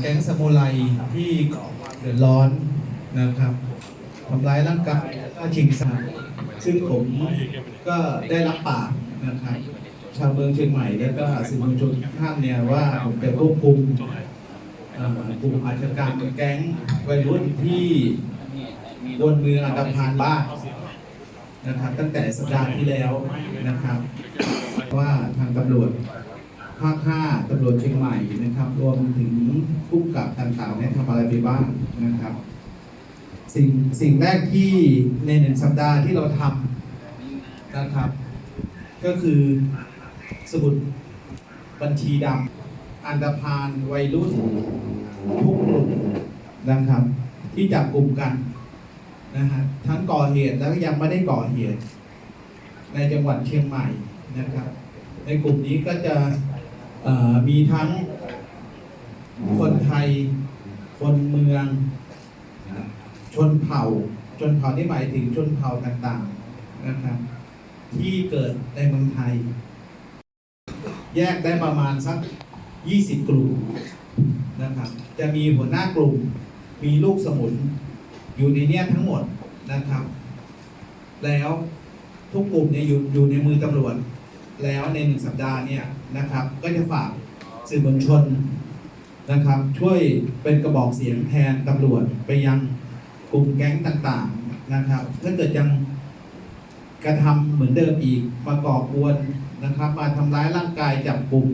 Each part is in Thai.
แก๊งสมุไรที่ก่อความเดือดร้อนนะครับทำร้ายร่างกายแล้วก็ชิงทรัพย์ซึ่งผมก็ได้รับปากนะครับชาวเมืองเชียงใหม่แล้วก็สื่อมวลชนทุกท่านเนี่ยว่าผมจะควบคุมอ่อกลุ่มอาชญากรรมแก๊งวัยรุ่นที่วนเมืองอันดาพานบ้านนะครับ ตั้งแต่สัปดาห์ที่แล้วนะครับ ว่าทางตำรวจ ภาคห้าตำรวจเชียงใหม่นะครับ รวมถึงผู้กำกับต่างๆเนี่ยทำอะไรไปบ้างนะครับ สิ่งสิ่งแรกที่ในหนึ่งสัปดาห์ที่เราทำนะครับ ก็คือสมุดบัญชีดำอันดพานวัยรุ่นทุกกลุ่มนะครับ ที่จับกลุ่มกันนะฮะทั้งก่อเหตุแล้วยังไม่ได้ก่อเหตุ ในจังหวัดเชียงใหม่นะครับ ในกลุ่มนี้ก็จะ เอ่อมีทั้งคนไทย คนเมือง ชนเผ่า ชนเผ่าที่หมายถึงชนเผ่าต่างๆนะครับ ที่เกิดในเมืองไทย แยกได้ประมาณสัก 20 กลุ่มนะครับ จะมีหัวหน้ากลุ่ม มีลูกสมุน อยู่ในเนี้ยทั้งหมดนะครับ แล้วทุกกลุ่มเนี่ยอยู่อยู่ในมือตำรวจ แล้วในหนึ่งสัปดาห์เนี่ย นะครับ ก็จะฝากสื่อมวลชนนะครับ ช่วยเป็นกระบอกเสียงแทนตำรวจไปยังกลุ่มแก๊งต่างๆนะครับ ถ้าเกิดยังกระทำเหมือนเดิมอีกมาก่อกวนนะครับ มาทำร้ายร่างกายจับกลุ่ม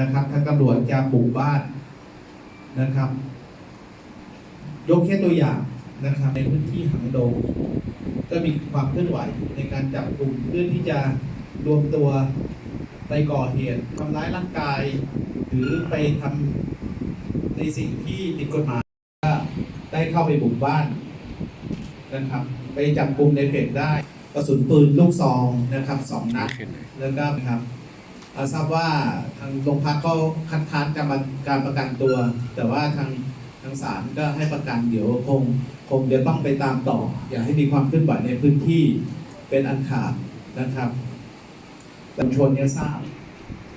นะครับทางตำรวจจะบุกบ้านนะครับ ยกแค่ตัวอย่างนะครับ ในพื้นที่หังโดงก็มีความเคลื่อนไหวในการจับกลุ่มเพื่อที่จะรวมตัว ไปก่อเหตุทำร้ายร่างกาย หรือไปทำในสิ่งที่ผิดกฎหมายก็ได้เข้าไปบุกบ้านนะครับ ไปจับกลุ่มในเพจได้กระสุนปืนลูกซองนะครับสองนัดแล้วก็ครับอาทราบว่าทางโรงพักเขาคัดค้านการประการประกันตัว แต่ว่าทางทางศาลก็ให้ประกันเดี๋ยวคงคงเดี๋ยวต้องไปตามต่อ อย่าให้มีความเคลื่อนไหวในพื้นที่เป็นอันขาดนะครับ บัญชนเนี่ยทราบ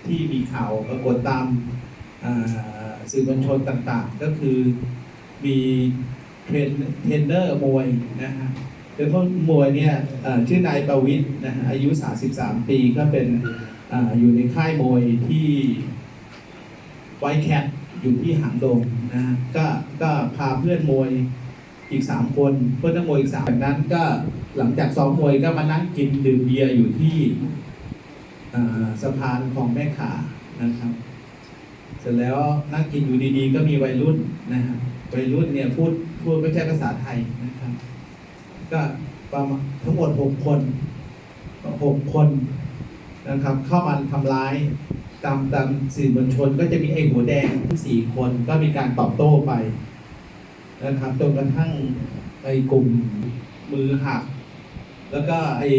ที่มีข่าวปรากฏตามสื่อบัญชนต่างๆ ก็คือมีเทรนเทรนเนอร์มวยนะฮะโดยเฉพาะมวยเนี่ยชื่อนายประวิทย์นะฮะอายุ 33 ปีก็เป็นออยู่ในค่ายมวยที่ไวแคทอยู่ที่หางดงนะฮะก็ก็พาเพื่อนมวยอีก 3 คนเพื่อนนักมวยอีกสามจากนั้นก็หลังจากซ้อมมวยก็มานั่งกินดื่มเบียร์อยู่ที่ สะพานของแม่ขานะครับ เสร็จแล้วนั่งกินอยู่ดีๆ ก็มีวัยรุ่นนะฮะวัยรุ่นเนี่ยพูดพูดไม่ใช่ภาษาไทยนะครับ ก็ประมาณทั้งหมดหกคนหกคนนะครับ เข้ามาทำร้ายตามตามสื่อมวลชนก็จะมีไอ้หัวแดงทั้งสี่คนก็มีการตอบโต้ไปนะครับจนกระทั่งไอ้กลุ่มมือหัก แล้วก็ไอ้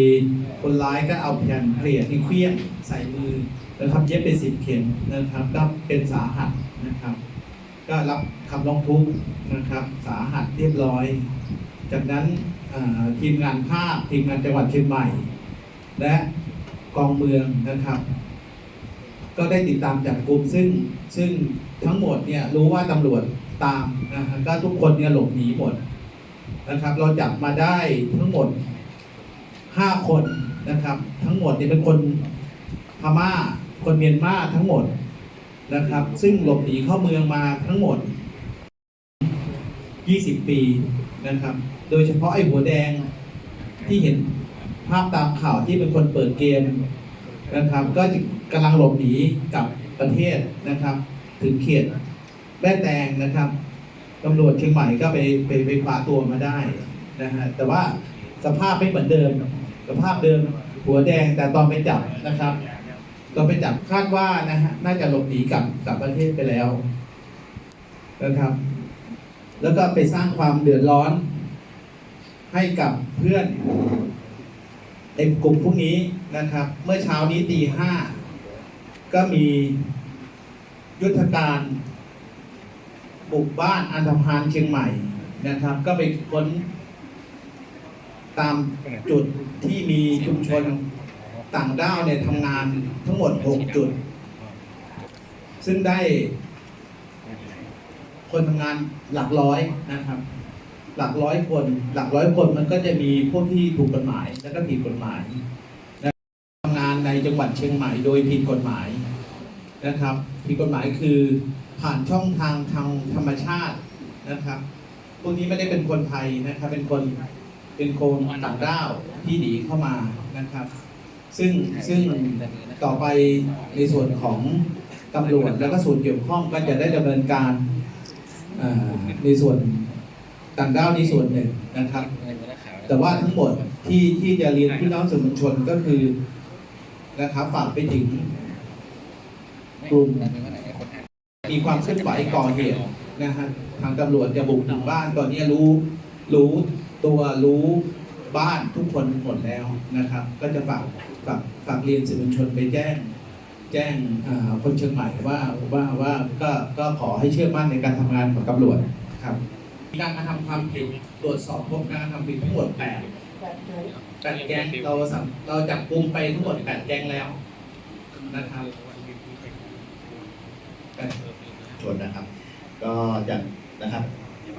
คนร้ายก็เอาแผ่นเกลียที่เคลี้ยงใส่มือนะครับเย็บไปสิบเข็มนะครับก็เป็นสาหัสนะครับ ก็รับคำร้องทุกข์นะครับ สาหัสเรียบร้อย จากนั้นทีมงานภาคทีมงานจังหวัดเชียงใหม่ และกองเมืองนะครับ ก็ได้ติดตามจับกลุ่มซึ่งซึ่งทั้งหมดเนี่ยรู้ว่าตำรวจตามนะฮะก็ทุกคนเนี่ยหลบหนีหมดนะครับ เราจับมาได้ทั้งหมด ห้าคนนะครับ ทั้งหมดเนี่ยเป็นคนพม่า คนเมียนมาทั้งหมดนะครับ ซึ่งหลบหนีเข้าเมืองมาทั้งหมด 20 ปีนะครับ โดยเฉพาะไอ้หัวแดงที่เห็นภาพตามข่าวที่เป็นคนเปิดเกมนะครับ ก็กำลังหลบหนีกลับประเทศนะครับ ถึงเขตแม่แตงนะครับตำรวจเชียงใหม่ก็ไปไปไปคว้าตัวมาได้นะฮะแต่ว่าสภาพไม่เหมือนเดิม สภาพเดิมหัวแดงแต่ตอนไปจับนะครับตอนไปจับคาดว่านะฮะน่าจะหลบหนีกลับกลับประเทศไปแล้วนะครับ แล้วก็ไปสร้างความเดือดร้อน ให้กับเพื่อนในกลุ่มพวกนี้นะครับ เมื่อเช้านี้ตีห้าก็มียุทธการบุกบ้านอันธพาลเชียงใหม่นะครับ ก็ไปค้น ตามจุดที่มีชุมชนต่างด้าวเนี่ยทำงานทั้งหมด 6 จุด ซึ่งได้ คนทำงานหลักร้อยนะครับ หลักร้อยคน หลักร้อยคนมันก็จะมีพวกที่ถูกกฎหมาย แล้วก็ผิดกฎหมายนะทำงานในจังหวัดเชียงใหม่โดยผิดกฎหมายนะครับ ผิดกฎหมายคือผ่านช่องทางทางธรรมชาตินะครับพวกนี้ไม่ได้เป็นคนไทยนะครับ เป็นคน เป็นคนต่างด้าวที่หนีเข้ามานะครับ ซึ่งซึ่งต่อไปในส่วนของตำรวจแล้วก็ส่วนเกี่ยวข้องก็จะได้ดำเนินการเอ่อในส่วนต่างด้าวในส่วนหนึ่งนะครับ แต่ว่าทั้งหมดที่ที่จะเรียนพี่น้องสื่อมวลชนก็คือนะครับฝากไปถึงกลุ่มมีความเคลื่อนไหวก่อเหตุนะฮะทางตำรวจจะบุกถึงบ้านตอนนี้รู้รู้ ตัวรู้บ้านทุกคนหมดแล้วนะครับ ก็จะฝากฝากฝากเรียนสื่อมวลชนไปแจ้ง แจ้งคนเชียงใหม่ว่าว่าว่าก็ก็ขอให้เชื่อมั่นในการทำงานของตำรวจครับการกระทำความผิดตรวจสอบพบการกระทำผิดทั้งหมดแปดแปดแก๊งเราสัมเราจับกลุ่มไปทั้งหมดแปดแก๊งแล้วนะครับแปดชนนะครับ ก็อย่างนะครับ เ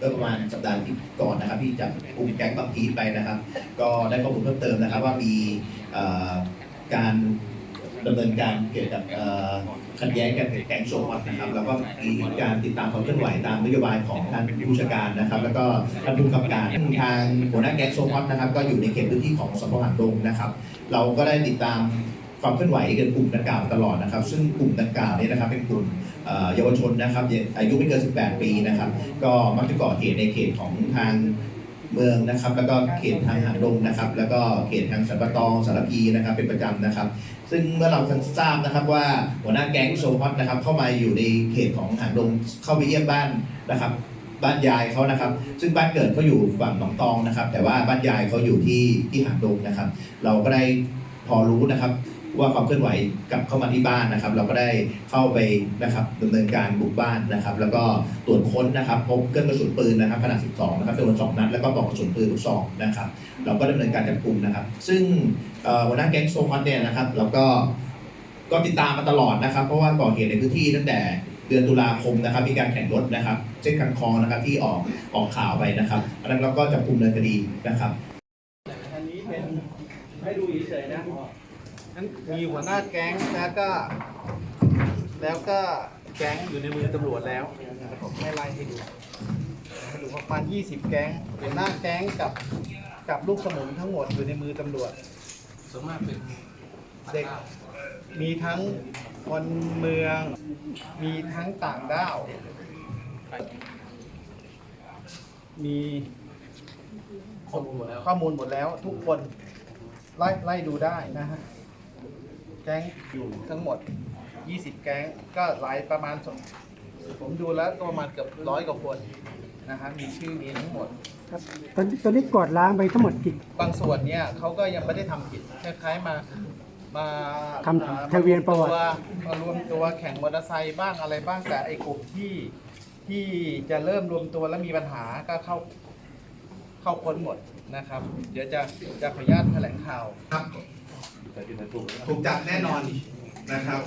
มื่อประมาณสัปดาห์ที่ก่อนนะครับที่จับกลุ่มแก๊งบังพีไปนะครับ ก็ได้ข้อมูลเพิ่มเติมนะครับ ว่ามีการดำเนินการเกี่ยวกับขัดแย้งกันกับแก๊งโชว์วัดนะครับ แล้วก็มีการติดตามความเคลื่อนไหวตามนโยบายของท่านผู้จัดการนะครับ แล้วก็ท่านผู้กำกับทางหัวหน้าแก๊งโชว์วัดนะครับ ก็อยู่ในเขตพื้นที่ของสพหางดงนะครับ เราก็ได้ติดตาม ความเคลื่อนไหวกับกลุ่มดังกล่าวตลอดนะครับ ซึ่งกลุ่มดังกล่าวนี้นะครับเป็นกลุ่มเยาวชนนะครับอายุไม่เกิน 18 ปีนะครับ ก็มักจะก่อเหตุในเขตของทางเมืองนะครับ แล้วก็เขตทางหางดงนะครับ แล้วก็เขตทางสันปะตองสารพีนะครับ เป็นประจำนะครับ ซึ่งเมื่อเราทราบนะครับว่าหัวหน้าแก๊งโซฮอตนะครับ เข้ามาอยู่ในเขตของหางดงเข้าไปเยี่ยมบ้านนะครับ บ้านยายเขานะครับ ซึ่งบ้านเกิดเขาอยู่ฝั่งหนองตองนะครับ แต่ว่าบ้านยายเขาอยู่ที่ที่หางดงนะครับ เราก็ได้พอรู้นะครับ ว่าความเคลื่อนไหวกลับเข้ามาที่บ้านนะครับ เราก็ได้เข้าไปนะครับดำเนินการบุกบ้านนะครับ แล้วก็ตรวจค้นนะครับพบเครื่องกระสุนปืนนะครับขนาด 12 นะครับจำนวน 2 นัด แล้วก็ปลอกกระสุนปืนลูกซองนะครับ เราก็ดำเนินการจับกลุ่มนะครับ ซึ่งหัวหน้าแก๊งโซมัสเนี่ยนะครับเราก็ก็ติดตามมาตลอดนะครับ เพราะว่าก่อเหตุในพื้นที่ตั้งแต่เดือนตุลาคมนะครับ มีการแข่งรถนะครับเส้นคันคองนะครับที่ออกออกข่าวไปนะครับอันนั้นเราก็จับกลุ่มเนินคดีนะครับ อันนี้เป็นให้ดูเฉยๆนะ นั้นมีหัวหน้าแก๊งแล้วก็ แล้วก็แก๊งอยู่ในมือตำรวจแล้วนะครับผมให้ไล่ให้ดูให้ดูประมาณ20 แก๊งหัวหน้าแก๊งกับกับลูกสมุนทั้งหมดอยู่ในมือตำรวจส่วนมากเป็นเด็กมีทั้งคนเมือง มีทั้งต่างด้าว มีข้อมูลหมดแล้ว ข้อมูลหมดแล้วทุกคนไล่ไล่ดูได้นะฮะ แก๊งอยู่ทั้งหมด 20 แก๊งก็หลายประมาณสผมดูแล้วก็ประมาณเกือบร้อยกว่าคนนะฮะมีชื่อมีทั้งหมด ครับตอนตอนนี้กวาดล้างไปทั้งหมดกี่ บางส่วนเนี่ยเขาก็ยังไม่ได้ทำผิดคล้ายๆมามาทำอ่าทะเบียนประวัติ มารวมตัวแข่งมอเตอร์ไซค์บ้างอะไรบ้างแต่ไอ้กลุ่มที่ที่จะเริ่มรวมตัวแล้วมีปัญหาก็เข้าเข้าค้นหมดนะครับ เดี๋ยวจะจะขออนุญาตแถลงข่าวครับ ถูกจับแน่นอนนะครับ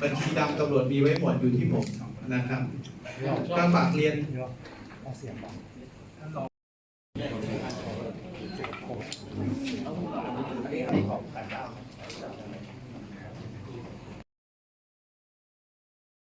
บัญชีดำตำรวจมีไว้หมดอยู่ที่ผมนะครับก็ฝากเรียน